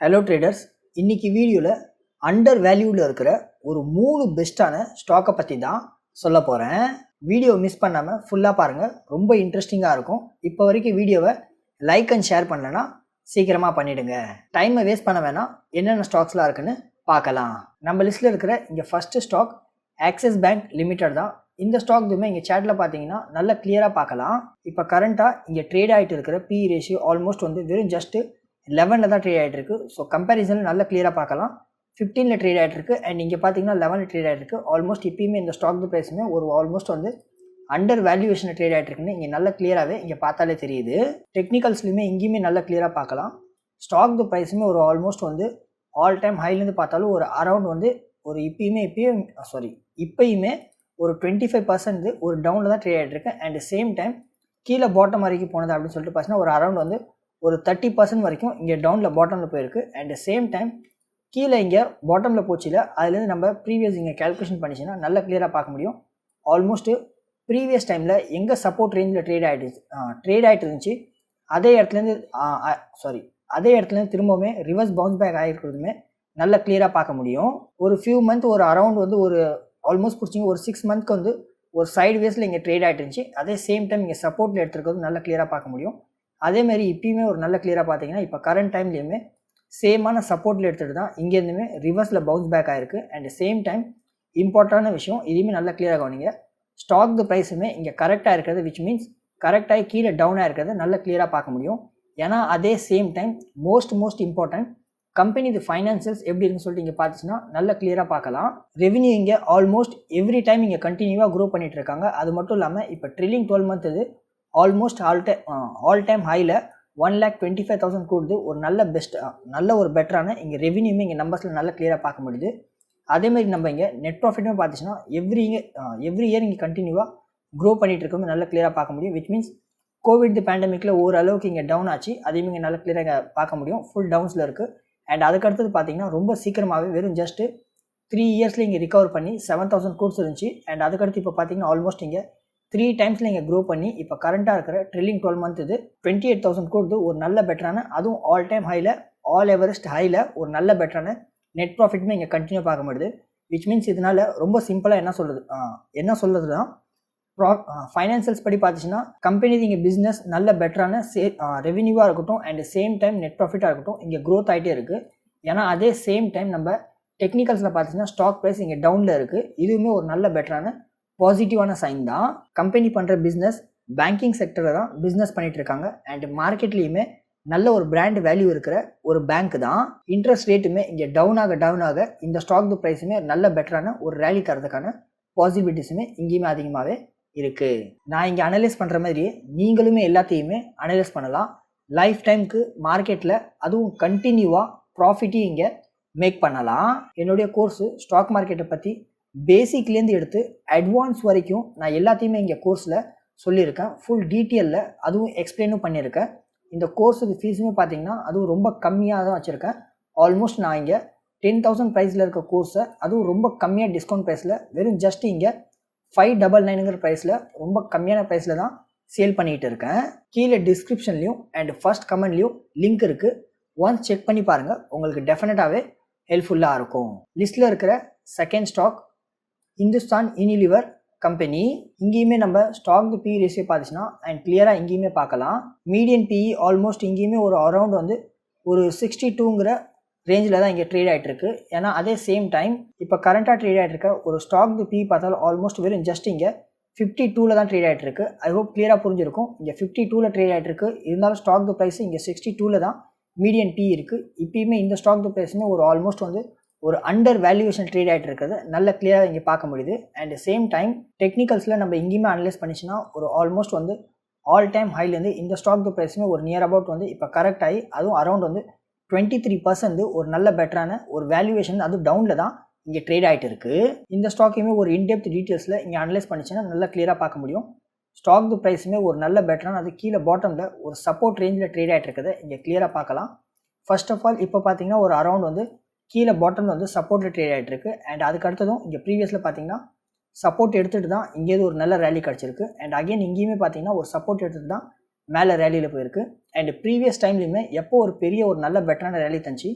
Hello traders இன்னைக்கு வீடியோவில் under வேல்யூவில் இருக்கிற ஒரு மூணு பெஸ்ட்டான ஸ்டாக்கை பற்றி தான் சொல்ல போகிறேன் வீடியோ மிஸ் பண்ணாமல் ஃபுல்லாக பாருங்கள் ரொம்ப இன்ட்ரெஸ்டிங்காக இருக்கும். இப்போ வரைக்கும் வீடியோவை லைக் அண்ட் ஷேர் பண்ணலன்னா சீக்கிரமாக பண்ணிவிடுங்க டைமை வேஸ்ட் பண்ண வேணாம். என்னென்ன ஸ்டாக்ஸ்லாம் இருக்குன்னு பார்க்கலாம். நம்ம லிஸ்ட்டில் இருக்கிற இங்கே first stock Axis bank limited தான். இந்த ஸ்டாக் இதுவுமே இங்கே சேட்டில் பார்த்தீங்கன்னா நல்லா கிளியராக பார்க்கலாம். இப்போ கரண்ட்டாக இங்கே ட்ரேட் ஆகிட்டு இருக்கிற பி ரேஷியோ ஆல்மோஸ்ட் வந்து வெறும் ஜஸ்ட்டு லெவனில் தான் ட்ரேட் ஆகிட்டு இருக்கு ஸோ கம்பேரிசன் நல்லா கிளியராக பார்க்கலாம். ஃபிஃப்டீனில் ட்ரேட் ஆகிட்டு இருக்கு அண்ட் இங்கே பார்த்தீங்கன்னா லெவனில் ட்ரேட் ஆகிட்டு இருக்கு ஆல்மோஸ்ட் இப்பயுமே இந்த ஸ்டாக் ப்ரைஸுமே ஒரு ஆல்மோஸ்ட் வந்து அண்டர் வேல்யூவேஷனில் ட்ரேட் ஆகிட்டு இருக்குன்னு இங்கே நல்லா கிளியராகவே இங்கே பார்த்தாலே தெரியுது. டெக்னிக்கல்ஸ்லையுமே இங்கேயுமே நல்லா கிளியராக பார்க்கலாம். ஸ்டாக் ப்ரைஸுமே ஒரு ஆல்மோஸ்ட் வந்து ஆல் டைம் ஹைலேருந்து பார்த்தாலும் ஒரு அரௌண்ட் வந்து ஒரு இப்பயுமே இப்பயும் சாரி இப்பயுமே ஒரு டுவெண்ட்டி ஃபைவ் பர்சன்ட் ஒரு டவுனில் தான் ட்ரேட் ஆகிட்டு இருக்கு அண்ட் சேம் டைம் கீழே பாட்டம் வரைக்கும் போனது அப்படின்னு சொல்லிட்டு பார்த்தீங்கன்னா ஒரு அரௌண்ட் வந்து ஒரு தேர்ட்டி பர்சன்ட் வரைக்கும் இங்கே டவுனில் பாட்டமில் போயிருக்கு. அண்ட் சேம் டைம் கீழே இங்கே பாட்டமில் போச்சுல அதுலேருந்து நம்ம ப்ரீவியஸ் இங்கே கேல்குலேஷன் பண்ணிச்சுன்னா நல்லா கிளியராக பார்க்க முடியும். ஆல்மோஸ்ட்டு ப்ரீவியஸ் டைமில் எங்கே சப்போர்ட் ரேஞ்சில் ட்ரேட் ஆகிட்டு ட்ரேட் ஆகிட்டு இருந்துச்சு அதே இடத்துலேருந்து சாரி அதே இடத்துலேருந்து திரும்பவுமே ரிவர்ஸ் பவுன்ஸ் பேக் ஆகிருக்கிறதுமே நல்லா கிளியராக பார்க்க முடியும். ஒரு ஃபியூ மந்த் ஒரு அரௌண்ட் வந்து ஒரு ஆல்மோஸ்ட் பிடிச்சிங்க ஒரு சிக்ஸ் மந்த்க்கு வந்து ஒரு சைடு வேஸில் இங்கே ட்ரேட் ஆகிட்டு இருந்துச்சு. அதே சேம் டைம் இங்கே சப்போர்ட்டில் எடுத்துருக்கிறது நல்லா கிளியராக பார்க்க முடியும். அதேமாதிரி இப்பயுமே ஒரு நல்ல கிளியராக பார்த்தீங்கன்னா இப்போ கரண்ட் டைம்லேயுமே சேமான சப்போர்ட்டில் எடுத்துகிட்டு தான் இங்கேருந்துமே ரிவர்ஸில் பவுன்ஸ் பேக் ஆயிருக்கு. அண்ட் சேம் டைம் இம்பார்ட்டண்டான விஷயம் இதையுமே நல்லா கிளியராக கவனிங்க. ஸ்டாக் ப்ரைஸுமே இங்கே கரெக்டாக இருக்கிறது விச் மீன்ஸ் கரெக்டாகி கீழே டவுனாக இருக்கிறது நல்லா கிளியராக பார்க்க முடியும். ஏன்னா அதே same time most most important company இது ஃபைனான்சியல்ஸ் எப்படி இருக்குன்னு சொல்லிட்டு இங்கே பார்த்துச்சுன்னா நல்லா கிளியராக பார்க்கலாம். ரெவன்யூ இங்கே ஆல்மோஸ்ட் எவ்ரி டைம் இங்கே கண்டினியூவாக க்ரோ பண்ணிட்டு இருக்காங்க. அது மட்டும் இல்லாமல் இப்போ ட்ரில்லிங் டுவெல் மந்த் இது almost all time all time ஹையில் one lakh twenty five thousand கூடுது. ஒரு நல்ல பெஸ்ட் uh, நல்ல ஒரு பெட்டரான இங்கே ரெவன்யூமே இங்கே நம்பர்ஸில் நல்லா கிளியராக பார்க்க முடியுது. அதேமாதிரி நம்ம இங்கே நெட் ப்ராஃபிட்டுமே பார்த்துச்சுன்னா எவ்ரி இங்கே எவ்ரி இயர் இங்கே கண்டினியூவாக க்ரோ பண்ணிகிட்டு இருக்கோம் நல்லா கிளியராக பார்க்க முடியும். விச் மீன்ஸ் கோவிட் பேண்டமிக்கில் ஓரளவுக்கு இங்கே டவுன் ஆச்சு. அதையுமே இங்கே நல்லா கிளியராக பார்க்க முடியும். ஃபுல் டவுன்ஸில் இருக்குது அண்ட் அதுக்கடுத்தது பார்த்தீங்கன்னா ரொம்ப சீக்கிரமாகவே வெறும் ஜஸ்ட்டு த்ரீ இயர்ஸில் இங்கே ரிகவர் பண்ணி செவன் தௌசண்ட் கோர்ஸ் இருந்துச்சு. அண்ட் அதுக்கடுத்து இப்போ பார்த்தீங்கன்னா ஆல்மோஸ்ட் இங்கே த்ரீ டைம்ஸில் இங்கே க்ரோ பண்ணி இப்போ கரண்ட்டாக இருக்கிற ட்ரில்லிங் டுவெல் மந்த் இது டுவெண்ட்டி எயிட் தௌசண்ட் கொடுத்து ஒரு நல்ல பெட்டரான அதுவும் ஆல் டைம் ஹையில் ஆல் எவரெஸ்ட் ஹையில் ஒரு நல்ல பெட்டரான நெட் ப்ராஃபிட்டுமே இங்கே கண்டினியூ பார்க்க முடியுது. விச் மீன்ஸ் இதனால் ரொம்ப சிம்பிளாக என்ன சொல்லுது என்ன சொல்கிறது தான் ப்ரா ஃபைனான்சியல்ஸ் படி பார்த்துச்சுன்னா கம்பெனி இங்கே பிஸ்னஸ் நல்ல பெட்டரான சே ரெவன்யூவாக இருக்கட்டும் அண்ட் சேம் டைம் நெட் ப்ராஃபிட்டாக இருக்கட்டும் இங்கே க்ரோத் ஆகிட்டே இருக்குது ஏன்னா அதே சேம் டைம் நம்ம டெக்னிக்கல்ஸில் பார்த்துச்சுன்னா ஸ்டாக் ப்ரைஸ் இங்கே டவுனில் இருக்குது இதுவுமே ஒரு நல்ல பெட்டரான பாசிட்டிவான சைன் தான். கம்பெனி பண்ணுற பிஸ்னஸ் பேங்கிங் செக்டரில் தான் பிஸ்னஸ் பண்ணிட்டு இருக்காங்க. அண்ட் மார்க்கெட்லேயுமே நல்ல ஒரு பிராண்ட் வேல்யூ இருக்கிற ஒரு பேங்க் தான். இன்ட்ரெஸ்ட் ரேட்டுமே இங்கே டவுன் ஆக டவுன் ஆக இந்த ஸ்டாக் ப்ரைஸுமே நல்ல பெட்டரான ஒரு ரேலி தரதுக்கான பாசிபிலிட்டிஸுமே இங்கேயுமே அதிகமாகவே இருக்குது நான் இங்கே அனலைஸ் பண்ணுற மாதிரி நீங்களுமே எல்லாத்தையுமே அனலைஸ் பண்ணலாம். லைஃப் டைமுக்கு மார்க்கெட்டில் அதுவும் கண்டினியூவாக ப்ராஃபிட்டையும் இங்கே மேக் பண்ணலாம். என்னுடைய கோர்ஸு ஸ்டாக் மார்க்கெட்டை பற்றி பேசிக்லேருந்து எடுத்து அட்வான்ஸ் வரைக்கும் நான் எல்லாத்தையுமே இங்கே கோர்ஸில் சொல்லியிருக்கேன். ஃபுல் டீட்டெயிலில் அதுவும் எக்ஸ்பிளைனும் பண்ணியிருக்கேன். இந்த கோர்ஸுக்கு ஃபீஸுமே பார்த்தீங்கன்னா அதுவும் ரொம்ப கம்மியாக தான் வச்சுருக்கேன். ஆல்மோஸ்ட் நான் இங்கே டென் தௌசண்ட் ப்ரைஸில் இருக்க கோர்ஸை அதுவும் ரொம்ப கம்மியாக டிஸ்கவுண்ட் ப்ரைஸில் வெறும் ஜஸ்ட் இங்கே ஃபைவ் டபுள் நைனுங்கிற ப்ரைஸில் ரொம்ப கம்மியான ப்ரைஸில் தான் சேல் பண்ணிகிட்டு இருக்கேன். கீழே டிஸ்கிரிப்ஷன்லையும் அண்ட் ஃபர்ஸ்ட் கமெண்ட்லேயும் லிங்க் இருக்குது ஒன்ஸ் செக் பண்ணி பாருங்கள் உங்களுக்கு டெஃபினட்டாகவே ஹெல்ப்ஃபுல்லாக இருக்கும். லிஸ்ட்டில் இருக்கிற second stock Hindustan Unilever company இங்கேயுமே நம்ம ஸ்டாக் பி ரேஷியோ பார்த்துச்சுன்னா அண்ட் கிளியராக இங்கேயுமே பார்க்கலாம். மீடியன் பிஇ ஆல்மோஸ்ட் இங்கேயுமே ஒரு அரௌண்ட் வந்து ஒரு சிக்ஸ்டி டூங்கிற ரேஞ்சில் தான் இங்கே ட்ரேட் ஆகிட்டு இருக்கு ஏன்னா அதே சேம் டைம் இப்போ கரண்ட்டாக ட்ரேட் ஆகிட்டு இருக்க ஒரு ஸ்டாக் பி பார்த்தாலும் ஆல்மோஸ்ட் வெறும் ஜஸ்ட் இங்கே ஃபிஃப்டி டூவில் தான் ட்ரேட் ஆகிட்டு இருக்கு ஐ ஹோப் கிளியராக புரிஞ்சிருக்கும். இங்கே ஃபிஃப்டி டூவில் ட்ரேட் ஆகிட்டு இருக்கு இருந்தாலும் ஸ்டாக் ப்ரைஸ் இங்கே சிக்ஸ்டி டூவில் தான் மீடியன் பி இருக்குது இப்பயுமே இந்த ஸ்டாக் ப்ரைஸுமே ஒரு ஆல்மோஸ்ட் வந்து ஒரு அண்டர் வேல்யூவேஷன் ட்ரேட் ஆகிட்டு இருக்கிறது நல்ல கிளியராக இங்கே பார்க்க முடியுது. அண்ட் சேம் டைம் டெக்னிக்கல்ஸில் நம்ம எங்கேயுமே அனலைஸ் பண்ணிச்சுன்னா ஒரு ஆல்மோஸ்ட் வந்து ஆல் டைம் ஹைலேருந்து இந்த ஸ்டாக் ப்ரைஸுமே ஒரு நியர் அபவுட் வந்து இப்போ கரெக்ட் ஆகி அதுவும் அரௌண்ட் வந்து டுவெண்ட்டி த்ரீ பர்சன்ட் ஒரு நல்ல பெட்டரான ஒரு வேல்யூவேஷன் அதுவும் டவுனில் தான் இங்கே ட்ரேட் ஆகிட்டு இருக்குது இந்த ஸ்டாக்கையுமே ஒரு இன்டெப்த் டீட்டெயில்ஸில் இங்கே அனலைஸ் பண்ணிச்சுன்னா நல்லா கிளியராக பார்க்க முடியும். ஸ்டாக் ப்ரைஸுமே ஒரு நல்ல பெட்டரான அது கீழே பாட்டமில் ஒரு சப்போர்ட் ரேஞ்சில் ட்ரேட் ஆகிட்டு இருக்கிறத இங்கே கிளியராக பார்க்கலாம். ஃபர்ஸ்ட் ஆஃப் ஆல் இப்போ பார்த்தீங்கன்னா ஒரு அரௌண்ட் வந்து கீழே பாட்டமில் வந்து சப்போர்ட்டில் ட்ரேட் ஆகிட்டு இருக்கு அண்ட் அதுக்கு அடுத்ததும் இங்கே ப்ரீவியஸில் பார்த்தீங்கன்னா சப்போர்ட் எடுத்துகிட்டு தான் இங்கேயும் ஒரு நல்ல ரேலி கிடச்சிருக்கு. அண்ட் அகைன் இங்கேயுமே பார்த்தீங்கன்னா ஒரு சப்போர்ட் எடுத்துகிட்டு தான் மேலே ரேலியில் போயிருக்கு. அண்ட் ப்ரீவியஸ் டைம்லையுமே எப்போ ஒரு பெரிய ஒரு நல்ல பெட்டரான ரேலி தந்துச்சு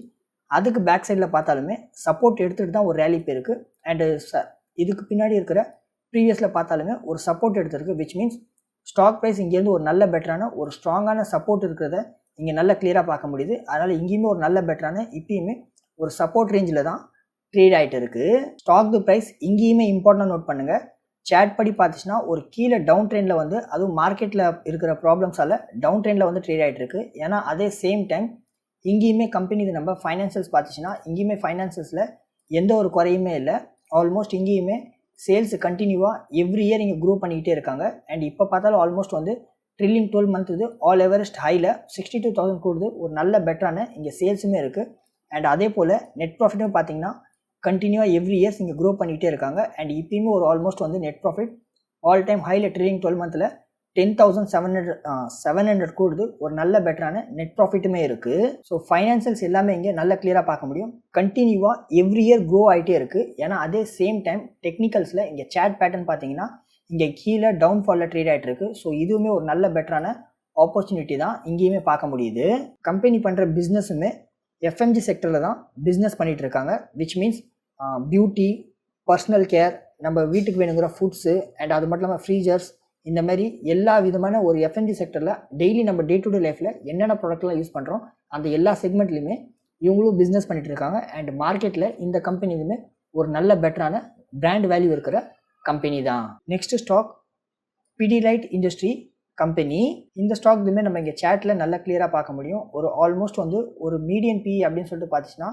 அதுக்கு பேக் சைடில் பார்த்தாலுமே சப்போர்ட் எடுத்துகிட்டு தான் ஒரு ரேலி போயிருக்கு. அண்டு ச இதுக்கு பின்னாடி இருக்கிற ப்ரீவியஸில் பார்த்தாலுமே ஒரு சப்போர்ட் எடுத்திருக்கு விச் மீன்ஸ் ஸ்டாக் ப்ரைஸ் இங்கேருந்து ஒரு நல்ல பெட்டரான ஒரு ஸ்ட்ராங்கான சப்போர்ட் இருக்கிறத இங்கே நல்ல கிளியராக பார்க்க முடியுது. அதனால் இங்கேயுமே ஒரு நல்ல பெட்டரான இப்பயுமே ஒரு சப்போர்ட் ரேஞ்சில் தான் ட்ரேட் ஆகிட்டு இருக்குது ஸ்டாக் ப்ரைஸ் இங்கேயுமே இம்பார்ட்டன்ட் நோட் பண்ணுங்கள் சேட் படி பார்த்துச்சுன்னா ஒரு கீழே டவுன் ட்ரெண்டில் வந்து அதுவும் மார்க்கெட்டில் இருக்கிற ப்ராப்ளம்ஸால் டவுன் ட்ரெண்டில் வந்து ட்ரேட் ஆகிட்டு இருக்கு. ஏன்னா அதே சேம் டைம் இங்கேயுமே கம்பெனி இது நம்ம ஃபைனான்சியல்ஸ் பார்த்துச்சுன்னா இங்கேயுமே ஃபைனான்சியல்ஸில் எந்த ஒரு குறையுமே இல்லை. ஆல்மோஸ்ட் இங்கேயுமே சேல்ஸ் கண்டினியூவாக எவ்ரி இயர் இங்கே க்ரோ பண்ணிக்கிட்டே இருக்காங்க. அண்ட் இப்போ பார்த்தாலும் ஆல்மோஸ்ட் வந்து ட்ரில்லிங் டுவெல் மந்த் இது ஆல் எவரெஸ்ட் ஹையில் சிக்ஸ்டி டூ தௌசண்ட் கூடுது. ஒரு நல்ல பெட்டரான இங்கே சேல்ஸுமே இருக்குது அண்ட் அதே போல் நெட் ப்ராஃபிட்டும் பார்த்தீங்கன்னா கண்டினியூவாக எவ்ரி இயர்ஸ் இங்கே க்ரோ பண்ணிகிட்டே இருக்காங்க. அண்ட் இப்பயுமே ஒரு ஆல்மோஸ்ட் வந்து நெட் ப்ராஃபிட் ஆல் டைம் ஹையில் ட்ரீலிங் டுவெல் மந்தில் ten thousand seven hundred seven hundred கூடுது. ஒரு நல்ல பெட்டரான நெட் ப்ராஃபிட்டுமே இருக்குது ஸோ ஃபைனான்சியல்ஸ் எல்லாமே இங்கே நல்ல கிளியராக பார்க்க முடியும். கண்டினியூவாக எவ்ரி இயர் க்ரோ ஆகிட்டே இருக்குது ஏன்னா அதே சேம் டைம் டெக்னிக்கல்ஸில் இங்கே சேட் பேட்டர்ன் பார்த்தீங்கன்னா இங்கே கீழே டவுன் ஃபாலில் ட்ரேட் ஆகிட்டு இருக்கு. ஸோ இதுவுமே ஒரு நல்ல பெட்டரான ஆப்பர்ச்சுனிட்டி தான் இங்கேயுமே பார்க்க முடியுது. கம்பெனி பண்ணுற பிஸ்னஸுமே எஃப்எம்ஜி செக்டரில் தான் பிஸ்னஸ் பண்ணிகிட்டு இருக்காங்க which means beauty personal care நம்ம வீட்டுக்கு வேணுங்கிற ஃபுட்ஸு அண்ட் அது மட்டும் இல்லாமல் ஃப்ரீஜர்ஸ் இந்த மாதிரி எல்லா விதமான ஒரு எஃப்எம்ஜி செக்டரில் டெய்லி நம்ம டே டு டே லைஃப்பில் என்னென்ன ப்ராடக்ட்லாம் யூஸ் பண்ணுறோம் அந்த எல்லா செக்மெண்ட்லையுமே இவங்களும் பிஸ்னஸ் பண்ணிகிட்டு இருக்காங்க அண்ட் மார்க்கெட்டில் இந்த கம்பெனிலுமே ஒரு நல்ல பெட்டரான பிராண்ட் வேல்யூ இருக்கிற கம்பெனி தான். Next stock Pidilite industry company இந்த ஸ்டாக் இதுவுமே நம்ம இங்கே சேட்டில் நல்லா கிளியராக பார்க்க முடியும். ஒரு ஆல்மோஸ்ட் வந்து ஒரு மீடியன் பிஇ அப்படின்னு சொல்லிட்டு பார்த்துச்சுன்னா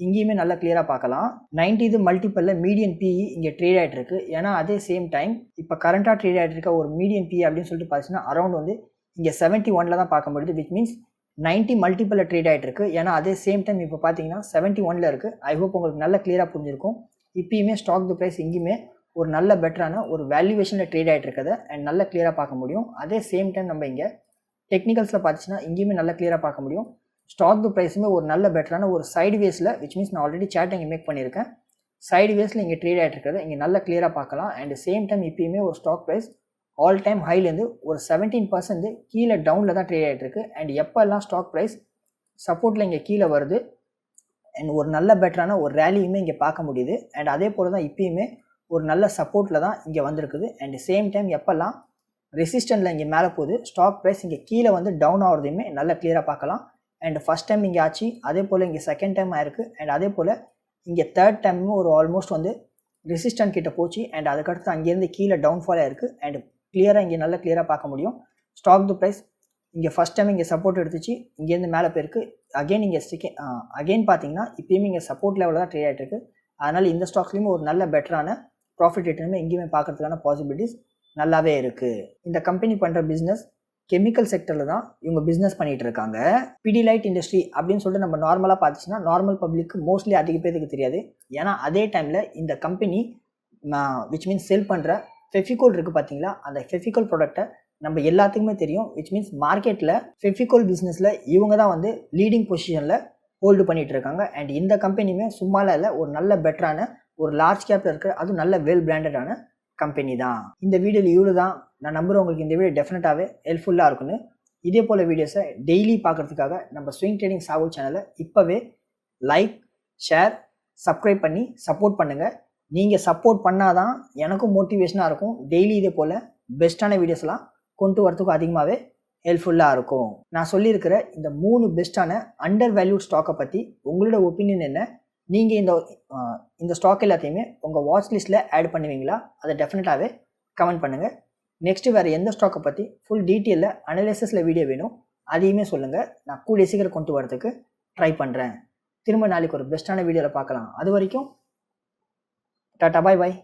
இங்கேயுமே நல்லா கிளியராக பார்க்கலாம். நைன்டி இது மல்டிப்பிளில் மீடியன் பிஇ இங்கே ட்ரேட் ஆகிட்டு இருக்கு ஏன்னா அதே சேம் டைம் இப்போ கரண்ட்டாக ட்ரேட் ஆகிட்டு இருக்க ஒரு மீடியன் பிஇ அப்படின்னு சொல்லிட்டு பார்த்துச்சுன்னா அரௌண்ட் வந்து இங்கே செவன்ட்டி ஒனில் தான் பார்க்க முடியுது விச் மீன்ஸ் நைன்ட்டி மல்டிப்பிளில் ட்ரேட் ஆகிட்டு இருக்கு ஏன்னா அதே சேம் டைம் இப்போ பார்த்தீங்கன்னா செவன்ட்டி ஒனில் இருக்குது ஐ ஹோப் உங்களுக்கு நல்ல கிளியராக புரிஞ்சிருக்கும். இப்பயுமே ஸ்டாக் தி ப்ரைஸ் எங்கேயுமே ஒரு நல்ல பெட்டரான ஒரு வேல்யூவேஷனில் ட்ரேட் ஆகிட்டு இருக்கதை அண்ட் நல்ல கிளியராக பார்க்க முடியும். அதே சேம் டைம் நம்ம இங்கே டெக்னிக்கல்ஸில் பார்த்துச்சுன்னா இங்கேயுமே நல்லா கிளியராக பார்க்க முடியும். ஸ்டாக் ப்ரைஸுமே ஒரு நல்ல பெட்டரான ஒரு சைடு வேஸில் விச் மீன்ஸ் நான் ஆல்ரெடி சேட் இங்கே மேக் பண்ணியிருக்கேன். சைடு வேஸில் இங்கே ட்ரேட் ஆகிட்டு இருக்கிறத இங்கே நல்ல கிளியராக பார்க்கலாம். அண்ட் சேம் டைம் இப்பயுமே ஒரு ஸ்டாக் ப்ரைஸ் ஆல் டைம் ஹைலேருந்து ஒரு செவன்டீன் பர்சன்ட் கீழே டவுனில் தான் ட்ரேட் ஆகிட்டு இருக்கு அண்ட் எப்போல்லாம் ஸ்டாக் ப்ரைஸ் சப்போர்ட்டில் இங்கே கீழே வருது அண்ட் ஒரு நல்ல பெட்டரான ஒரு ரேலியுமே இங்கே பார்க்க முடியுது. அண்ட் அதே போல் தான் இப்பயுமே ஒரு நல்ல சப்போர்ட்டில் தான் இங்கே வந்திருக்குது. அண்ட் சேம் டைம் எப்போல்லாம் ரெசிஸ்டண்டில் இங்கே மேலே போகுது ஸ்டாக் ப்ரைஸ் இங்கே கீழே வந்து டவுன் ஆகிறதையுமே நல்லா கிளியராக பார்க்கலாம். அண்ட் ஃபஸ்ட் டைம் இங்கே ஆச்சு அதே போல் இங்கே செகண்ட் டைம் ஆயிருக்கு. அண்ட் அதே போல் இங்கே தேர்ட் டைமும் ஒரு ஆல்மோஸ்ட் வந்து ரெசிஸ்டன்ட் கிட்ட போச்சு. அண்ட் அதுக்கடுத்து அங்கேருந்து கீழே டவுன்ஃபால் ஆயிருக்கு. அண்ட் கிளியராக இங்கே நல்லா கிளியராக பார்க்க முடியும். ஸ்டாக் த ப்ரைஸ் இங்கே ஃபஸ்ட் டைம் இங்கே சப்போர்ட் எடுத்துச்சு. இங்கேருந்து மேலே போயிருக்கு. அகைன் இங்கே செகண்ட் அகைன் பார்த்தீங்கன்னா இப்பயுமே இங்கே சப்போர்ட் லெவலில் தான் ட்ரேட் ஆகிட்டு இருக்கு. அதனால் இந்த ஸ்டாக்ஸ்லையுமே ஒரு நல்ல பெட்டரான ப்ராஃபிட் ரிட்டர்னும் எங்கேயுமே பார்க்கறதுக்கான பாசிபிலிட்டிஸ் நல்லாவே இருக்குது இந்த கம்பெனி பண்ணுற பிஸ்னஸ் கெமிக்கல் செக்டரில் தான் இவங்க பிஸ்னஸ் பண்ணிகிட்டு இருக்காங்க. பிடிலைட் இண்டஸ்ட்ரி அப்படின்னு சொல்லிட்டு நம்ம நார்மலாக பார்த்துச்சுன்னா நார்மல் பப்ளிக்கு மோஸ்ட்லி அதிக பேருக்கு தெரியாது. ஏன்னா அதே டைமில் இந்த கம்பெனி விச் மீன்ஸ் செல் பண்ணுற ஃபெஃபிகோல் இருக்குது பார்த்தீங்களா? அந்த ஃபெஃபிகோல் ப்ராடக்ட்டை நம்ம எல்லாத்துக்குமே தெரியும். விச் மீன்ஸ் மார்க்கெட்டில் ஃபெஃபிகோல் பிஸ்னஸில் இவங்க தான் வந்து லீடிங் பொசிஷனில் ஹோல்டு பண்ணிகிட்டு இருக்காங்க. அண்ட் இந்த கம்பெனியுமே சும்மால இல்லை ஒரு நல்ல பெட்டரான ஒரு லார்ஜ் கேப்பில் இருக்கிற அதுவும் நல்ல வெல் பிராண்டடான கம்பெனி தான். இந்த வீடியோவில் இவ்வளோ தான் நான் நம்புகிறேன் உங்களுக்கு இந்த வீடியோ டெஃபினட்டாகவே ஹெல்ப்ஃபுல்லாக இருக்குன்னு இதே போல் வீடியோஸை டெய்லி பார்க்குறதுக்காக நம்ம ஸ்விங் ட்ரேடிங் சாகு சேனலை இப்போவே லைக் ஷேர் சப்ஸ்கிரைப் பண்ணி சப்போர்ட் பண்ணுங்கள் நீங்கள் சப்போர்ட் பண்ணால் தான் எனக்கும் மோட்டிவேஷனாக இருக்கும். டெய்லி இதே போல் பெஸ்ட்டான வீடியோஸ்லாம் கொண்டு வரத்துக்கும் அதிகமாகவே ஹெல்ப்ஃபுல்லாக இருக்கும். நான் சொல்லியிருக்கிற இந்த மூணு பெஸ்ட்டான அண்டர் வேல்யூட் ஸ்டாக்கை பற்றி உங்களோட ஒப்பீனியன் என்ன? நீங்கள் இந்த இந்த ஸ்டாக் எல்லாத்தையுமே உங்கள் வாட்ச் லிஸ்ட்டில் ஆட் பண்ணுவீங்களா? அதை டெஃபினட்டாகவே கமெண்ட் பண்ணுங்கள் நெக்ஸ்ட்டு வேறு எந்த ஸ்டாக்கை பற்றி ஃபுல் டீட்டெயிலில் அனலைசஸில் வீடியோ வேணும் அதையுமே சொல்லுங்கள் நான் கூடிய சீக்கிரம் கொண்டு வரதுக்கு ட்ரை பண்ணுறேன் திரும்ப நாளைக்கு ஒரு பெஸ்ட்டான வீடியோவில் பார்க்கலாம். அது வரைக்கும் டாட்டா பாய் பாய்.